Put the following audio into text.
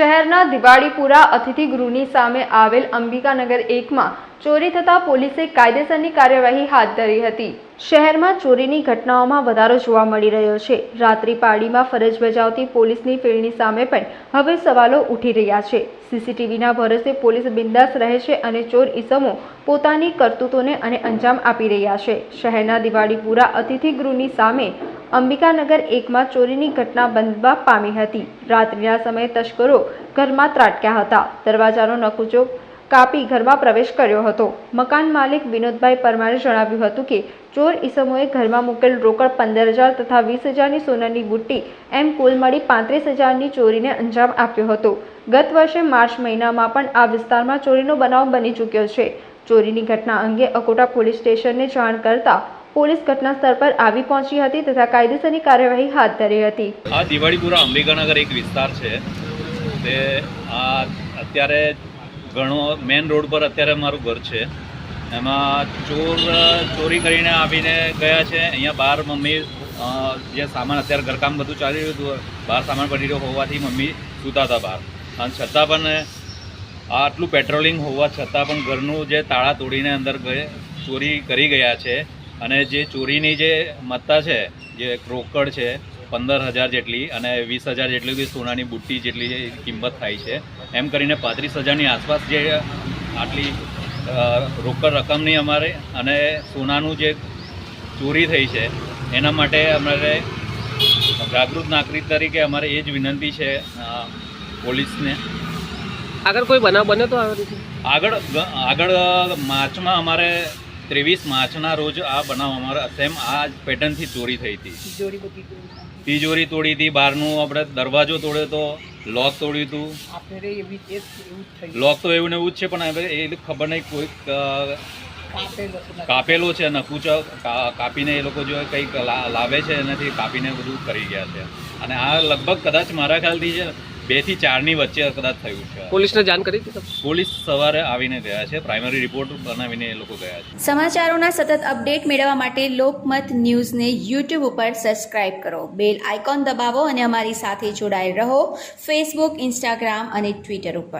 શહેરના દિવાળીપુરા અતિથિગૃહની સામે આવેલ અંબિકાનગર એકમાં ચોરી થતાં પોલીસે કાયદેસરની કાર્યવાહી હાથ ધરી હતી. શહેરમાં ચોરીની ઘટનાઓમાં વધારો જોવા મળી રહ્યો છે. રાત્રિ પાળીમાં ફરજ બજાવતી પોલીસની ફિલ્ડની સામે પણ હવે સવાલો ઉઠી રહ્યા છે. સીસીટીવીના ભરોસે પોલીસ બિંદાસ રહે છે અને ચોર ઈસમો પોતાની કરતૂતોને અને અંજામ આપી રહ્યા છે. શહેરના દિવાળીપુરા અતિથિગૃહની સામે અંબિકાનગર એકમાં ચોરીની ઘટના બનવા પામી હતી. રાત્રિના સમયે તસ્કરો ઘરમાં ત્રાટક્યા હતા. દરવાજાનો નકુચો કાપી ઘરમાં પ્રવેશ કર્યો હતો. મકાન માલિક વિનોદભાઈ પરમારે જણાવ્યું હતું કે, ચોર ઈસમોએ ઘરમાં મૂકેલ રોકડ પંદર હજાર તથા વીસ હજારની સોનાની બુટ્ટી એમ કુલ મળી પાંત્રીસ હજારની ચોરીને અંજામ આપ્યો હતો. ગત વર્ષે માર્ચ મહિનામાં પણ આ વિસ્તારમાં ચોરીનો બનાવ બની ચૂક્યો છે. ચોરીની ઘટના અંગે અકોટા પોલીસ સ્ટેશનને જાણ કરતા પોલીસ ઘટના સ્થળ પર આવી પહોંચી હતી તથા કાયદેસરની કાર્યવાહી હાથ ધરી હતી. આ દિવાળીપુરા અંબિકાનગર એક વિસ્તાર છે. તે આ અત્યારે ઘણો મેન રોડ પર અત્યારે મારું ઘર છે. એમાં ચોર, ચોરી કરીને આવીને ગયા છે. અહીંયા બહાર મમ્મી જે સામાન અત્યારે ઘરકામ બધું ચાલી રહ્યું હતું, બહાર સામાન પડી રહ્યો હોવાથી મમ્મી સૂતા હતા બહાર. અને છતાં પણ આટલું પેટ્રોલિંગ હોવા છતાં પણ ઘરનું જે તાળા તોડીને અંદર ગયે, ચોરી કરી ગયા છે. અને જે ચોરીની જે મત્તા છે જે રોકડ છે પંદર હજાર જેટલી અને વીસ હજાર જેટલી બી સોનાની બુટ્ટી જેટલી કિંમત થાય છે એમ કરીને પાંત્રીસ હજારની આસપાસ જે આટલી રોકડ રકમની અમારે અને સોનાનું જે ચોરી થઈ છે એના માટે અમારે જાગૃત નાગરિક તરીકે અમારે એ જ વિનંતી છે પોલીસને. આગળ કોઈ બનાવ બન્યો તો આગળ આગળ માર્ચમાં અમારે ત્રેવીસ માર્ચના રોજ આ બનાવ અમારે સેમ આ પેટર્નથી ચોરી થઈ હતી. તિજોરી તોડી હતી બહારનું આપણે દરવાજો તોડ્યો તો લોક તોડ્યું હતું. લોક તો એવું ને એવું જ છે પણ એ ખબર નહીં કોઈ કાપેલો છે નકુચો કાપીને એ લોકો જો કંઈક લાવે છે એનાથી કાપીને બધું કરી ગયા છે. અને આ લગભગ કદાચ મારા ખ્યાલથી છે બેથી ચારની વચ્ચે કદાચ થયું છે. પોલીસને જાણ કરી હતી પોલીસ સવારે આવીને ગયા છે. પ્રાઇમરી રિપોર્ટ બનાવીને એ લોકો ગયા છે. સમાચારોના સતત અપડેટ મેળવવા માટે લોકમત ન્યૂઝને યુટ્યુબ ઉપર સબસ્ક્રાઇબ કરો. બેલ આઇકોન દબાવો અને અમારી સાથે જોડાયેલ રહો. ફેસબુક ઇન્સ્ટાગ્રામ અને ટ્વિટર ઉપર.